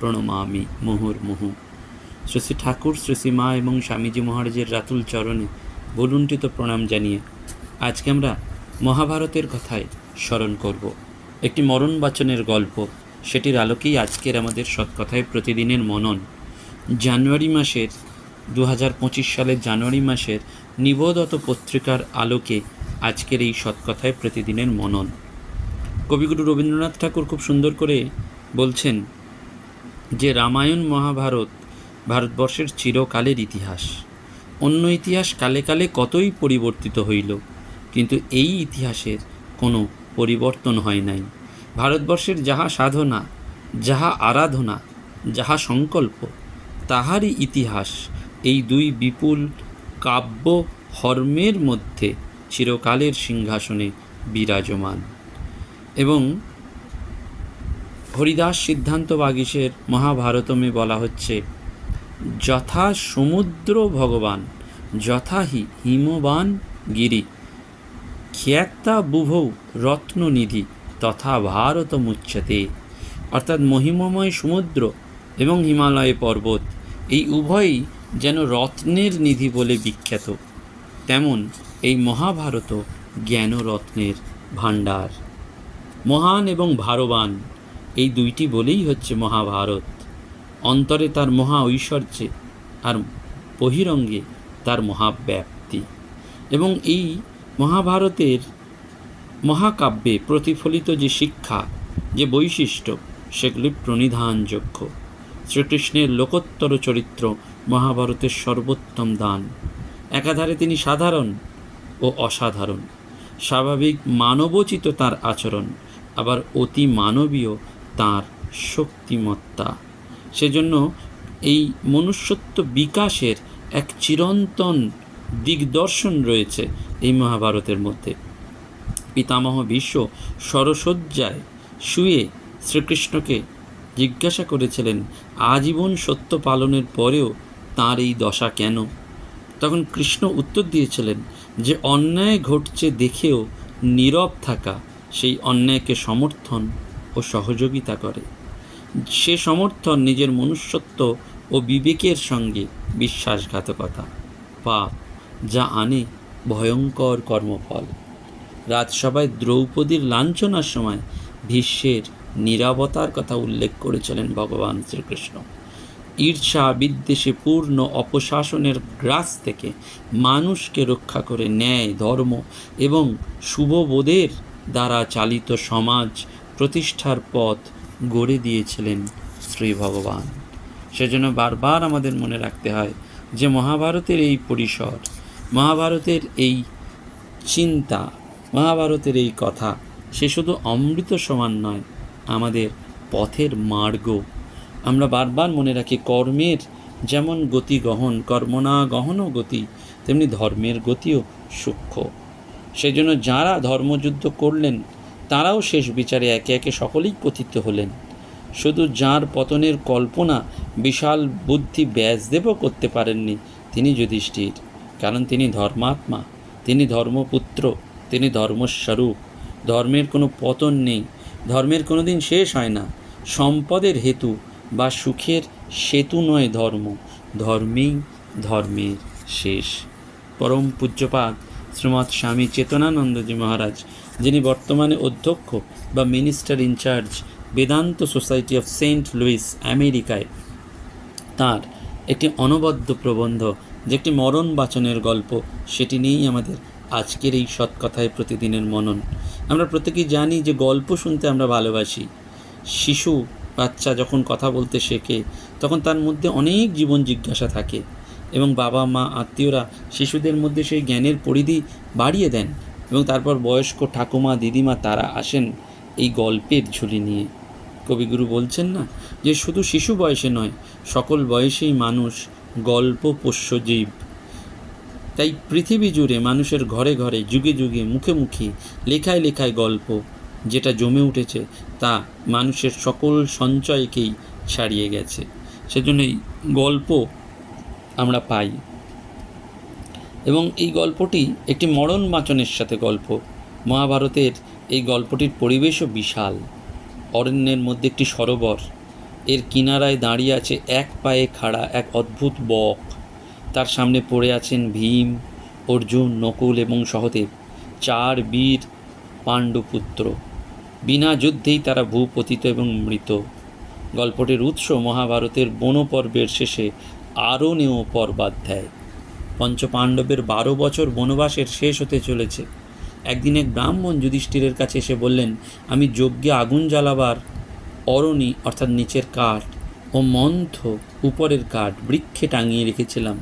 প্রণমামি মুহুর্মুহু শ্রী শ্রী ঠাকুর, শ্রী শ্রী মা এবং স্বামীজি মহারাজের রাতুল চরণে বলুণ্ঠিত প্রণাম জানিয়ে আজকে আমরা মহাভারতের কথায় স্মরণ করব। একটি মরণ বাচনের গল্প। সেটির আলোকেই আজকের আমাদের সৎকথায় প্রতিদিনের মনন। জানুয়ারি মাসের দু হাজার পঁচিশ সালের জানুয়ারি মাসের নিবোধত পত্রিকার আলোকে আজকের এই সৎকথায় প্রতিদিনের মনন। কবিগুরু রবীন্দ্রনাথ ঠাকুর খুব সুন্দর করে বলছেন যে রামায়ণ মহাভারত ভারতবর্ষের চিরকালের ইতিহাস। অন্য ইতিহাস কালে কালে কতই পরিবর্তিত হইল, কিন্তু এই ইতিহাসের কোনো পরিবর্তন হয় নাই। ভারতবর্ষের যাহা সাধনা, যাহা আরাধনা, যাহা সংকল্প, তাহারই ইতিহাস এই দুই বিপুল কাব্য হর্মের মধ্যে চিরকালের সিংহাসনে বিরাজমান। এবং হরিদাস সিদ্ধান্ত বাগীশের মহাভারতমে বলা হচ্ছে, যথা সমুদ্র ভগবান, যথা হি হিমবান গিরি খ্যাতা বুভৌ রত্ননিধি তথা ভারত মুচ্ছতে। অর্থাৎ মহিমময় সমুদ্র এবং হিমালয় পর্বত, এই উভয়ই যেন রত্নের নিধি বলে বিখ্যাত। তেমন এই মহাভারত জ্ঞানরত্নের ভাণ্ডার। মহান এবং ভারবান এই দুইটি বলেই হচ্ছে মহাভারত। অন্তরে তার মহা ঐশ্বর্যে আর বহিরঙ্গে তার মহাব্যাপ্তি। এবং এই মহাভারতের মহাকাব্যে প্রতিফলিত যে শিক্ষা, যে বৈশিষ্ট্য, সেগুলি প্রণিধানযোগ্য। শ্রীকৃষ্ণের লোকোত্তর চরিত্র মহাভারতের সর্বোত্তম দান। একাধারে তিনি সাধারণ ও অসাধারণ। স্বাভাবিক মানবোচিত তার আচরণ, আবার অতি মানবীয় তার শক্তিমত্তা। সেজন্য এই মনুষ্যত্ব বিকাশের এক চিরন্তন দিগদর্শন রয়েছে এই মহাভারতের মধ্যে। পিতামহ বিশ্ব সরসজ্জায় শুয়ে শ্রীকৃষ্ণকে জিজ্ঞাসা করেছিলেন, আজীবন সত্য পালনের পরেও তার এই দশা কেন? তখন কৃষ্ণ উত্তর দিয়েছিলেন যে, অন্যায় ঘটছে দেখেও নীরব থাকা, সেই অন্যায়কে সমর্থন ও সহযোগিতা করে। সে সমর্থন নিজের মনুষ্যত্ব ও বিবেকের সঙ্গে বিশ্বাসঘাতকতা, পাপ যা আনে ভয়ঙ্কর কর্মফল। রাজসভায় দ্রৌপদীর লাঞ্ছনার সময় ভীষ্মের নিরাপত্তার কথা উল্লেখ করেছিলেন ভগবান শ্রীকৃষ্ণ। ঈর্ষা বিদ্বেষে পূর্ণ অপশাসনের গ্রাস থেকে মানুষকে রক্ষা করে ন্যায়, ধর্ম এবং শুভবোধের দ্বারা চালিত সমাজ প্রতিষ্ঠার পথ গড়ে দিয়েছিলেন শ্রী ভগবান। সেজন্য বারবার আমাদের মনে রাখতে হয় যে মহাভারতের এই পরিসর, মহাভারতের এই চিন্তা, মহাভারতের এই কথা, সে শুধু অমৃত সমান নয়, আমাদের পথের মার্গ। আমরা বারবার মনে রাখি কর্মের যেমন গতি গহন, কর্মনা গহন গতি, তেমনি ধর্মের গতিও সূক্ষ্ম। সেজন্য যারা ধর্মযুদ্ধ করলেন তারাও শেষ বিচারে একে একে সকলেই পতিত হলেন। শুধু যার পতনের কল্পনা বিশাল বুদ্ধি ব্যাসদেবও করতে পারেননি তিনি যুধিষ্ঠির। কারণ তিনি ধর্মাত্মা, তিনি ধর্মপুত্র, তিনি ধর্মস্বরূপ। ধর্মের কোনো পতন নেই, ধর্মের কোনো দিন শেষ হয় না। সম্পদের হেতু বা সুখের সেতু নয় ধর্ম, ধর্মেই ধর্মের শেষ। পরম পূজ্যপাদ শ্রীমৎ স্বামী চেতনানন্দজি মহারাজ যিনি বর্তমানে অধ্যক্ষ বা minister in charge Vedanta society of Saint Louis আমেরিকায়। তার একটি অনবদ্য প্রবন্ধ, যে একটি মরণ বাচনের গল্প, সেটি নিয়েই আমাদের আজকের এই সৎকথায় প্রতিদিনের মনন। আমরা প্রত্যেকেই জানি যে গল্প শুনতে আমরা ভালোবাসি। শিশু, বাচ্চা যখন কথা বলতে শেখে, তখন তার মধ্যে অনেক জীবন জিজ্ঞাসা থাকে এবং বাবা মা আত্মীয়রা শিশুদের মধ্যে সেই জ্ঞানের পরিধি বাড়িয়ে দেন। এবং তারপর বয়স্ক ঠাকুমা, দিদিমা তারা আসেন এই গল্পের ঝুলি নিয়ে। কবিগুরু বলছেন না যে শুধু শিশু বয়সে নয়, সকল বয়সেই মানুষ গল্প পোষ্যজীব তাই পৃথিবী জুড়ে মানুষের ঘরে ঘরে, যুগে যুগে, মুখে মুখে, লেখায় লেখায় গল্প যেটা জমে উঠেছে, তা মানুষের সকল সঞ্চয়কেই ছাড়িয়ে গেছে। সেজন্য এই গল্প আমরা পাই। এবং এই গল্পটি একটি মরণ বাচনের সাথে গল্প। মহাভারতের এই গল্পটির পরিবেশও বিশাল। অরণ্যের মধ্যে একটি সরোবর। এর কিনারায় দাঁড়িয়ে আছে এক পায়ে খাড়া এক অদ্ভুত বক। তার সামনে পড়ে আছেন ভীম, অর্জুন, নকুল এবং সহদেব, চার বীর পাণ্ডুপুত্র। বিনা যুদ্ধেই তারা ভূপতিত এবং মৃত। গল্পটির উৎস মহাভারতের বনপর্বের শেষে আরণ্যেয় পর্বাধ্যায়। পঞ্চপাণ্ডবের বারো বছর বনবাসের শেষ হতে চলেছে। একদিন এক ব্রাহ্মণ যুধিষ্ঠিরের কাছে এসে বললেন, আমি যজ্ঞে আগুন জ্বালাবার অরণি, অর্থাৎ নিচের কাঠ ও মন্থ উপরের কাঠ বৃক্ষে টাঙিয়ে রেখেছিলাম।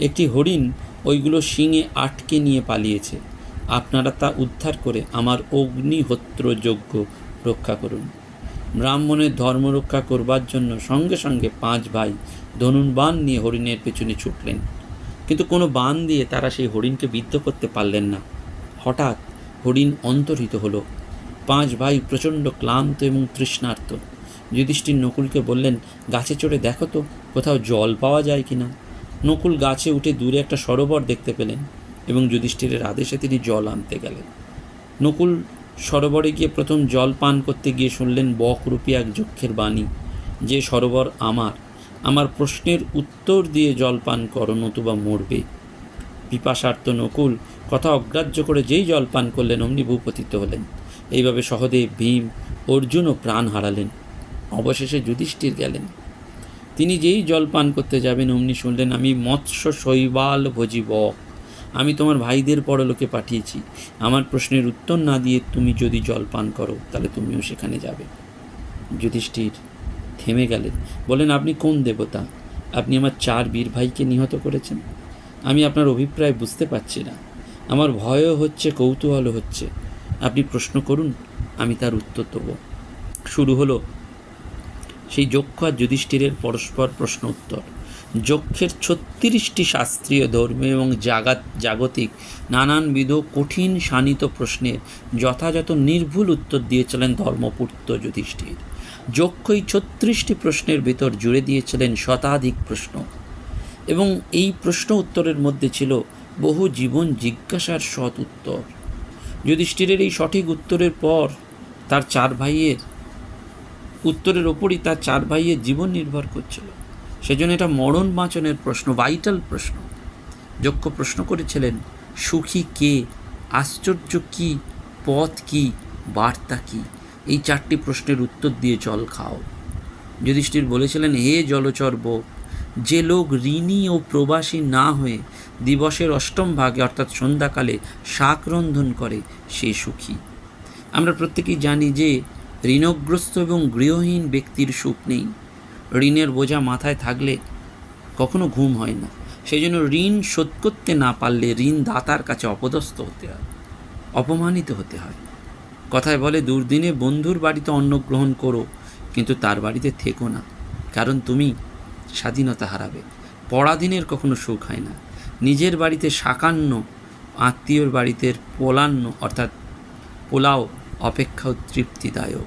একটি হরিণ ওইগুলো শিঙে আটকে নিয়ে পালিয়েছে। আপনারা তা উদ্ধার করে আমার অগ্নিহোত্র যজ্ঞ রক্ষা করুন। ব্রাহ্মণের ধর্ম রক্ষা করবার জন্য সঙ্গে সঙ্গে পাঁচ ভাই ধনুর্বাণ নিয়ে হরিণের পেছনে ছুটলেন। কিন্তু কোনো বান দিয়ে তারা সেই হরিণকে বিদ্ধ করতে পারলেন না। হঠাৎ হরিণ অন্তর্হিত হলো। পাঁচ ভাই প্রচণ্ড ক্লান্ত এবং তৃষ্ণার্ত। যুধিষ্ঠির নকুলকে বললেন, গাছে চড়ে দেখো তো, কোথাও জল পাওয়া যায় কি না নকুল গাছে উঠে দূরে একটা সরোবর দেখতে পেলেন এবং যুধিষ্ঠিরের আদেশে তিনি জল আনতে গেলেন। নকুল সরোবরে গিয়ে প্রথম জল পান করতে গিয়ে শুনলেন বকরূপী এক যক্ষের বাণী, যে সরোবর আমার আমার প্রশ্নের উত্তর দিয়ে জল পান করো, নতুবা মরবে। পিপাসার্থ নকুল, কথা অগ্রাহ্য করে যেই জল পান করলেন, অমনি ভূপতিত হলেন। এইভাবে সহদেব, ভীম, অর্জুনও প্রাণ হারালেন। অবশেষে যুধিষ্ঠির গেলেন। তিনি যেই জল পান করতে যাবেন, অমনি শুনলেন, আমি মৎস্য শৈবাল ভোজি বক আমি তোমার ভাইদের পরলোকে পাঠিয়েছি। আমার প্রশ্নের উত্তর না দিয়ে তুমি যদি জল পান করো, তাহলে তুমিও সেখানে যাবে। যুধিষ্ঠির থেমে গেলেন। বলেন আপনি কোন দেবতা? আপনি আমার চার বীর ভাইকে নিহত করেছেন? আমি আপনার অভিপ্রায় বুঝতে পারছি না। আমার ভয়ও হচ্ছে, কৌতূহলও হচ্ছে। আপনি প্রশ্ন করুন, আমি তার উত্তর দেবো। শুরু হলো সেই যক্ষ আর যুধিষ্ঠিরের পরস্পর প্রশ্ন উত্তর। যক্ষের ছত্রিশটি শাস্ত্রীয় ধর্মীয় এবং জাগাত, জাগতিক নানানবিধ কঠিন শানিত প্রশ্নের যথাযথ নির্ভুল উত্তর দিয়েছিলেন ধর্মপূর্ত যুধিষ্ঠির। যক্ষ এই ছত্রিশটি প্রশ্নের ভিতর জুড়ে দিয়েছিলেন শতাধিক প্রশ্ন। এবং এই প্রশ্ন উত্তরের মধ্যে ছিল বহু জীবন জিজ্ঞাসার সৎ উত্তর। যুধিষ্ঠিরের এই সঠিক উত্তরের পর তার চার ভাইয়ের, উত্তরের ওপরই তার চার ভাইয়ের জীবন নির্ভর করছিল। সেজন্য এটা মরণ বাঁচনের প্রশ্ন, ভাইটাল প্রশ্ন। যক্ষ প্রশ্ন করেছিলেন, সুখী কে? আশ্চর্য কি? পথ কি? বার্তা কি? এই চারটি প্রশ্নের উত্তর দিয়ে জল খাও। যুধিষ্ঠির বলেছিলেন, হে জলচর বোক, যে লোক ঋণী ও প্রবাসী না হয়ে দিবসের অষ্টম ভাগে অর্থাৎ সন্ধ্যাকালে শাক রন্ধন করে, সে সুখী। আমরা প্রত্যেকেই জানি যে ঋণগ্রস্ত এবং গৃহহীন ব্যক্তির সুখ নেই। ঋণের বোঝা মাথায় থাকলে কখনো ঘুম হয় না। সেই জন্য ঋণ শোধ করতে না পারলে ঋণ দাতার কাছে অপদস্থ হতে হয়, অপমানিত হতে হয়। কথায় বলে, দুর্দিনে বন্ধুর বাড়িতে অন্ন গ্রহণ করো, কিন্তু তার বাড়িতে থেকো না, কারণ তুমি স্বাধীনতা হারাবে। পরাধীনের কখনো সুখ হয় না। নিজের বাড়িতে সাকান্ন আত্মীয়র বাড়িতে পোলান্ন, অর্থাৎ পোলাও অপেক্ষাও তৃপ্তিদায়ক।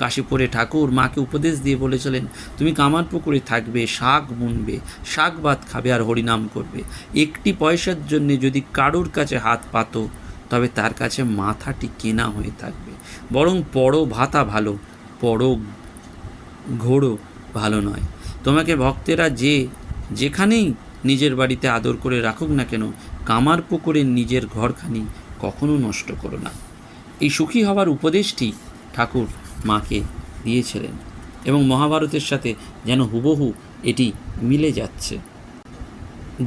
কাশীপুরে ঠাকুর মাকে উপদেশ দিয়ে বলেছিলেন, তুমি কামার পুকুরে থাকবে, শাক বুনবে, শাক ভাত খাবে আর হরিনাম করবে। একটি পয়সার জন্যে যদি কারুর কাছে হাত পাতো তবে তার কাছে মাথাটি কেনা হয়ে থাকবে। বরং পড়ো ভাতা ভালো পড়ো ঘোড়ো ভালো নয়। তোমাকে ভক্তেরা যে যেখানেই নিজের বাড়িতে আদর করে রাখুক না কেন, কামার পুকুরে নিজের ঘরখানি কখনো নষ্ট করো না। এই সুখী হওয়ার উপদেশটি ঠাকুর মাকে দিয়েছিলেন এবং মহাভারতের সাথে যেন হুবহু এটি মিলে যাচ্ছে।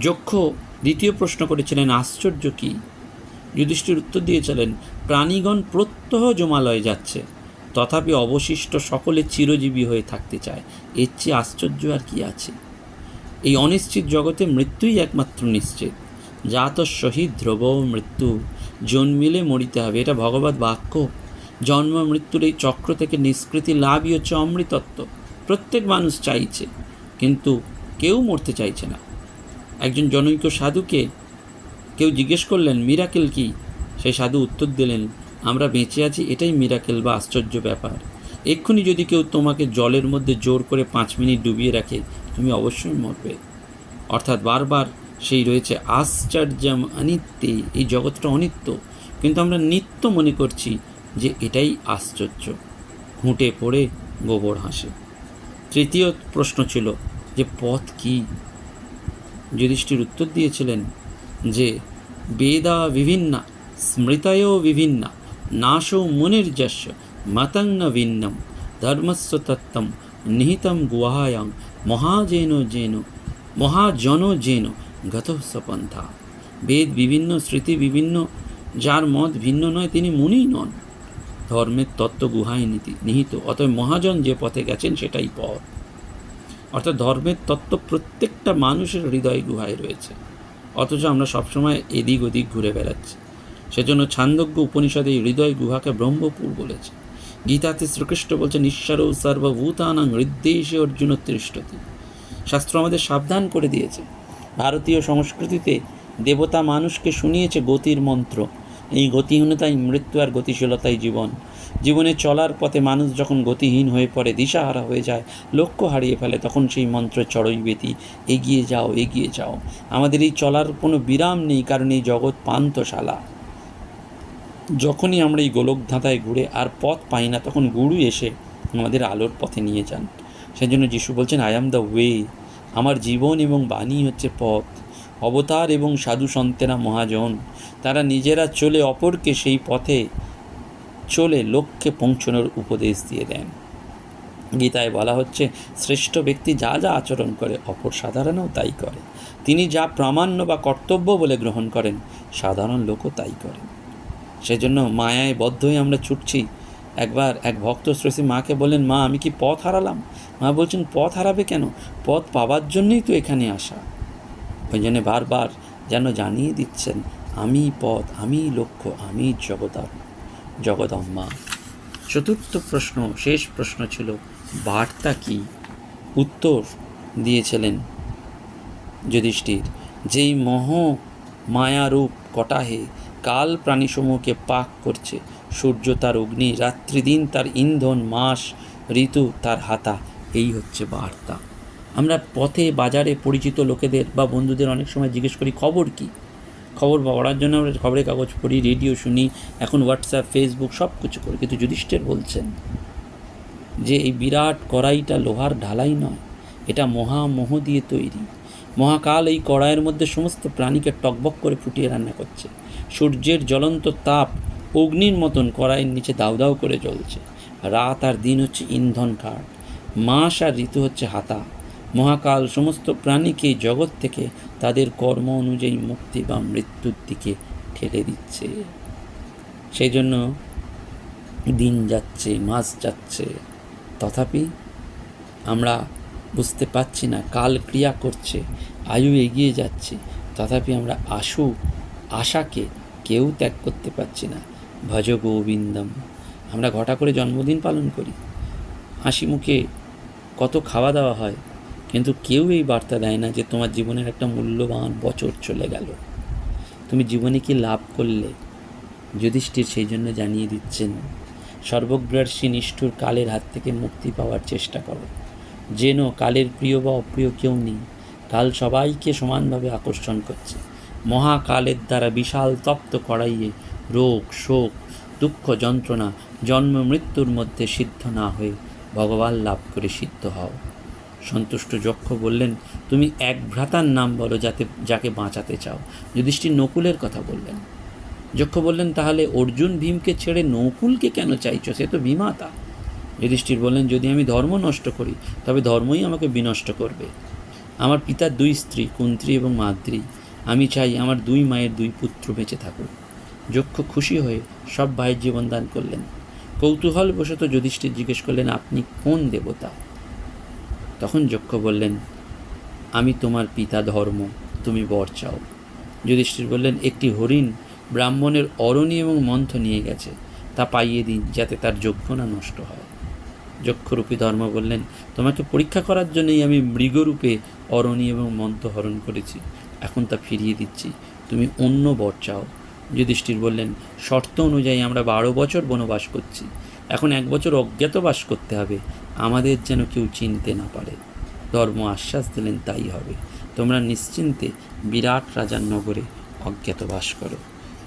যক্ষ দ্বিতীয় প্রশ্ন করেছিলেন, আশ্চর্য কি? যুধিষ্ঠির উত্তর দিয়েছিলেন, প্রাণীগণ প্রত্যহ জমালয়ে যাচ্ছে। তথাপি অবশিষ্ট সকলে চিরজীবী হয়ে থাকতে চায়। এর চেয়ে আশ্চর্য আর কি আছে? এই অনিশ্চিত জগতে মৃত্যুই একমাত্র নিশ্চিত। যা তো শহীদ ধ্রুব মৃত্যু, জন্মিলে মরিতে হবে। এটা ভগবত বাক্য। জন্ম মৃত্যুর এই চক্র থেকে নিষ্কৃতি লাভই হচ্ছে অমৃতত্ব। প্রত্যেক মানুষ চাইছে, কিন্তু কেউ মরতে চাইছে না। একজন জনৈক সাধুকে কেউ জিজ্ঞেস করলেন, মিরাকেল কি? সেই সাধু উত্তর দিলেন, আমরা বেঁচে আছি, এটাই মিরাকেল বা আশ্চর্য ব্যাপার। এক্ষুনি যদি কেউ তোমাকে জলের মধ্যে জোর করে পাঁচ মিনিট ডুবিয়ে রাখে, তুমি অবশ্যই মরবে। অর্থাৎ বারবার সেই রয়েছে আশ্চর্যম অনিত্যে এই জগৎটা অনিত্য। কিন্তু আমরা নিত্য মনে করছি যে এটাই আশ্চর্য। ঘুঁটে পড়ে গোবর হাসে। তৃতীয় প্রশ্ন ছিল যে, পথ কি? যুধিষ্ঠির উত্তর দিয়েছিলেন যে বেদা বিভিন্ন, স্মৃতয় বিভিন্ন, নাশো মুনির্যস্য মতং ন ভিন্নম, ধর্মস্ব তত্ত্বম, নিহিতম গুহায়াং মহাজেন জেন, মহাজন জেন, গত সপন্থা। বেদ বিভিন্ন, স্মৃতি বিভিন্ন, যার মত ভিন্ন নয়, তিনি মুনিই নন। ধর্মের তত্ত্ব গুহায় নীতি, নিহিত, অতএব মহাজন যে পথে গেছেন সেটাই পথ। অর্থাৎ ধর্মের তত্ত্ব প্রত্যেকটা মানুষের হৃদয় গুহায় রয়েছে। অথচ আমরা সবসময় এদিক ওদিক ঘুরে বেড়াচ্ছি। সেজন্য ছান্দজ্ঞ উপনিষদে হৃদয় গুহাকে ব্রহ্মপুর বলেছে। গীতাতে শ্রীকৃষ্ণ বলছে ঈশ্বর সর্বভূতানাং হৃদ্দেশে অর্জুন তৃষ্টতি শাস্ত্র আমাদের সাবধান করে দিয়েছে। ভারতীয় সংস্কৃতিতে দেবতা মানুষকে শুনিয়েছে গতির মন্ত্র। এই গতিহীনতাই মৃত্যু আর গতিশীলতাই জীবন। জীবনে চলার পথে মানুষ যখন গতিহীন হয়ে পড়ে, দিশাহারা হয়ে যায়, লক্ষ্য হারিয়ে ফেলে, তখন সেই মন্ত্র চড়ই বেতি এগিয়ে যাও এগিয়ে যাও। আমাদের এই চলার কোনো বিরাম নেই, কারণ এই জগৎ পান্তশালা যখনই আমরা এই গোলক ধাঁধায় ঘুরে আর পথ পাই না, তখন গুরু এসে আমাদের আলোর পথে নিয়ে যান। সেজন্য যিশু বলছেন আই অ্যাম দ্য ওয়ে আমার জীবন এবং বাণী হচ্ছে পথ। অবতার এবং সাধু সন্তেরা মহাজন, তারা নিজেরা চলে অপরকে সেই পথে চলে লক্ষ্যে পৌঁছানোর উপদেশ দিয়ে দেন। গীতায় বলা হচ্ছে, শ্রেষ্ঠ ব্যক্তি যা যা আচরণ করে অপর সাধারণও তাই করে। তিনি যা প্রামাণ্য বা কর্তব্য বলে গ্রহণ করেন, সাধারণ লোকও তাই করেন সেজন্য মায়ায় বদ্ধ হয়ে আমরা ছুটছি। একবার এক ভক্ত শ্রেষী মাকে বললেন, মা, আমি কি পথ হারালাম? মা বলছেন, পথ হারাবে কেন? পথ পাওয়ার জন্যই তো এখানে আসা। ওই জন্য বারবার যেন জানিয়ে দিচ্ছেন, আমি পথ, আমি লক্ষ্য, আমি জগদার জগদম্মা, চতুর্থ প্রশ্ন, শেষ প্রশ্ন ছিল, বার্তা কি? উত্তর দিয়েছিলেন যুধিষ্ঠির, যেই মহ মায়ারূপ কটাহে কাল প্রাণীসমূহকে পাক করছে, সূর্য তার অগ্নি রাত্রিদিন তার ইন্ধন, মাস, ঋতু তার হাতা, এই হচ্ছে বার্তা। আমরা পথে, বাজারে পরিচিত লোকেদের বা বন্ধুদের অনেক সময় জিজ্ঞেস করি, খবর কি? খবর পড়ার জন্য আমরা খবরের কাগজ পড়ি, রেডিও শুনি, এখন হোয়াটসঅ্যাপ ফেসবুক সব কিছু করি। কিন্তু যুধিষ্ঠের বলছেন যে, এই বিরাট কড়াইটা লোহার ঢালাই নয়, এটা মহামোহ দিয়ে তৈরি। মহাকাল এই কড়াইয়ের মধ্যে সমস্ত প্রাণীকে টকবক করে ফুটিয়ে রান্না করছে। সূর্যের জ্বলন্ত তাপ অগ্নির মতন কড়াইয়ের নিচে দাউ দাউ করে জ্বলছে। রাত আর দিন হচ্ছে ইন্ধন কাঠ মাস আর ঋতু হচ্ছে হাতা। মহাকাল সমস্ত প্রাণীকে জগৎ থেকে তাদের কর্ম অনুযায়ী মুক্তি বা মৃত্যুর দিকে ঠেলে দিচ্ছে। সেই জন্য দিন যাচ্ছে, মাস যাচ্ছে। তথাপি আমরা বুঝতে পারছি না, কাল ক্রিয়া করছে, আয়ু এগিয়ে যাচ্ছে। তথাপি আমরা আশু, আশাকে কেউ ত্যাগ করতে পারছি না। ভজ গোবিন্দম, আমরা ঘটা করে জন্মদিন পালন করি। হাসি মুখে কত খাওয়া দাওয়া হয় কিন্তু কেউ এই বার্তা দেয় না যে তোমার জীবনের একটা মূল্যবান বছর চলে গেল। তুমি জীবনে কি লাভ করলে? যুধিষ্ঠির সেই জন্য জানিয়ে দিচ্ছেন সর্বগ্রাসী নিষ্ঠুর কালের হাত থেকে মুক্তি পাওয়ার চেষ্টা করো। যেন কালের প্রিয় বা অপ্রিয় কেউ নেই, কাল সবাইকে সমানভাবে আকর্ষণ করছে। মহাকালের দ্বারা বিশাল তপ্ত করাইয়ে রোগ, শোক, দুঃখ, যন্ত্রণা, জন্ম, মৃত্যুর মধ্যে সিদ্ধ না হয়ে ভগবান লাভ করে সিদ্ধ হও। সন্তুষ্ট যক্ষ বললেন, তুমি এক ভ্রাতার নাম বলো যাতে, যাকে বাঁচাতে চাও। যুধিষ্ঠির নকুলের কথা বললেন। যক্ষ বললেন, তাহলে অর্জুন ভীমকে ছেড়ে নকুলকে কেন চাইছো? সে তো বিমাতা যুধিষ্ঠির বললেন, যদি আমি ধর্ম নষ্ট করি, তবে ধর্মই আমাকে বিনষ্ট করবে। আমার পিতার দুই স্ত্রী, কুন্ত্রী এবং মাদ্রি আমি চাই আমার দুই মায়ের দুই পুত্র বেঁচে থাকুক। যক্ষ খুশি হয়ে সব ভাইয়ের জীবন দান করলেন। কৌতূহলবশত যুধিষ্ঠির জিজ্ঞেস করলেন, আপনি কোন দেবতা? তখন যক্ষ বললেন, আমি তোমার পিতা ধর্ম, তুমি বর চাও। যুধিষ্ঠির বললেন, একটি হরিণ ব্রাহ্মণের অরণি এবং মন্থ নিয়ে গেছে, তা পাইয়ে দিন যাতে তার যজ্ঞ না নষ্ট হয়। যক্ষরূপী ধর্ম বললেন, তোমাকে পরীক্ষা করার জন্যই আমি মৃগরূপে অরণি এবং মন্ত্র হরণ করেছি, এখন তা ফিরিয়ে দিচ্ছি, তুমি অন্য বর চাও। যুধিষ্ঠির বললেন, শর্ত অনুযায়ী আমরা বারো বছর বনবাস করছি এখন এক বছর অজ্ঞাতবাস করতে হবে। আমাদের যেন কেউ চিনতে না পারে। ধর্ম আশ্বাস দিলেন, তাই হবে। তোমরা নিশ্চিন্তে বিরাট রাজার নগরে অজ্ঞাতবাস করো।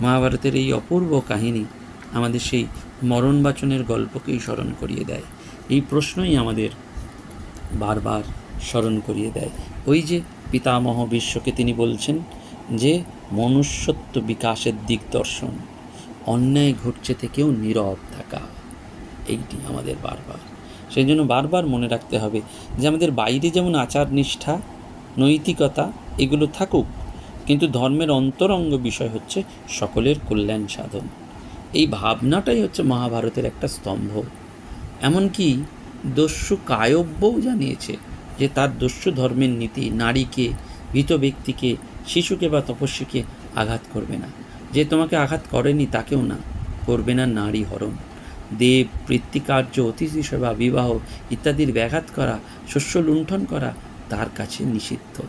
মহাভারতের এই অপূর্ব কাহিনী আমাদের সেই মরণবাচনের গল্পকেই স্মরণ করিয়ে দেয়। এই প্রশ্নই আমাদের বারবার স্মরণ করিয়ে দেয়। ওই যে পিতামহ বিশ্বকে তিনি বলছেন যে, মনুষ্যত্ব বিকাশের দিক দর্শন। অন্যায় ঘটছে থেকেও নীরব থাকা। এইটি আমাদের বারবার। সেই জন্য বারবার মনে রাখতে হবে যে আমাদের বাইরে যেমন আচার নিষ্ঠা নৈতিকতা এগুলো থাকুক, কিন্তু ধর্মের অন্তরঙ্গ বিষয় হচ্ছে সকলের কল্যাণ সাধন। এই ভাবনাটাই হচ্ছে মহাভারতের একটা স্তম্ভ। এমনকি দস্যু কায়ব্যও জানিয়েছে যে তার দস্যু ধর্মের নীতি নারীকে, ভীত ব্যক্তিকে, শিশুকে বা তপস্বীকে আঘাত করবে না। যে তোমাকে আঘাত করেনি তাকেও না, করবে না নারী হরণ। দেব বৃত্তিকার্য অতিথি সেবা বিবাহ ইত্যাদির ব্যাঘাত করা, শস্য লুণ্ঠন করা তার কাছে নিষিদ্ধ।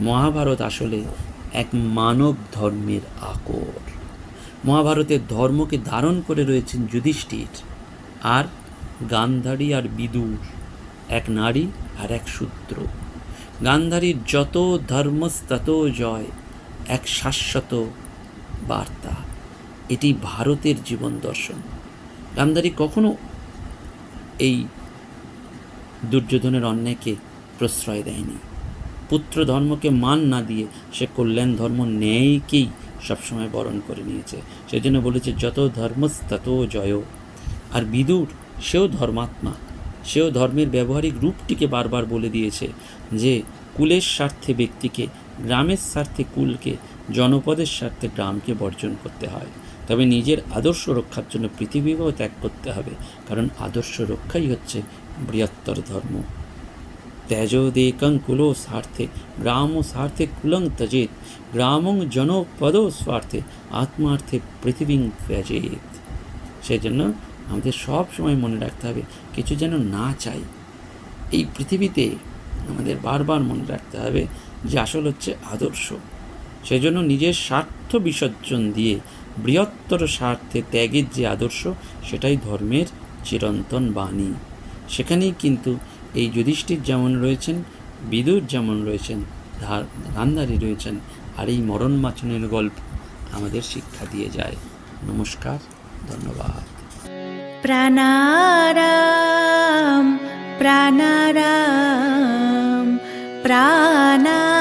মহাভারত আসলে এক মানব ধর্মের আকর। মহাভারতের ধর্মকে ধারণ করে রয়েছেন যুধিষ্ঠির আর গান্ধারী আর বিদুর, এক নারী আর এক শূদ্র। গান্ধারীর যত ধর্মস্তত জয়, এক শাশ্বত বার্তা। এটি ভারতের জীবন দর্শন। গান্ধারী কখনো এই দুর্যোধনের অন্যায়কে প্রশ্রয় দেয়নি। পুত্র ধর্মকে মান না দিয়ে সে কল্যাণ ধর্ম ন্যায়কেই সবসময় বরণ করে নিয়েছে। সেই জন্য বলেছে, যত ধর্মস্তত জয়। আর বিদুর, সেও ধর্মাত্মা। সেও ধর্মের ব্যবহারিক রূপটিকে বারবার বলে দিয়েছে যে, কুলের স্বার্থে ব্যক্তিকে, গ্রামের স্বার্থে কুলকে, জনপদের স্বার্থে গ্রামকে বর্জন করতে হয়। তবে নিজের আদর্শ রক্ষার জন্য পৃথিবীকেও ত্যাগ করতে হবে, কারণ আদর্শ রক্ষাই হচ্ছে বৃহত্তর ধর্ম। ত্যাজোদেকং কুলো স্বার্থে, গ্রাম স্বার্থে কুলং ত্যজেত গ্রামং জনপদ স্বার্থে, আত্মার্থে পৃথিবীং ত্যাজেত সেই জন্য আমাদের সব সময় মনে রাখতে হবে, কিছু যেন না চাই। এই পৃথিবীতে আমাদের বারবার মনে রাখতে হবে যে আসল হচ্ছে আদর্শ। সেজন্য নিজের স্বার্থ বিসর্জন দিয়ে বৃহত্তর স্বার্থে ত্যাগের যে আদর্শ, সেটাই ধর্মের চিরন্তন বাণী। সেখানেই কিন্তু এই যুধিষ্ঠির যেমন রয়েছেন, বিদুর যেমন রয়েছেন রান্দারি রয়েছেন, আর এই মরণ মাচনের গল্প আমাদের শিক্ষা দিয়ে যায়। নমস্কার, ধন্যবাদ। প্রাণারাম প্রাণারাম প্রাণা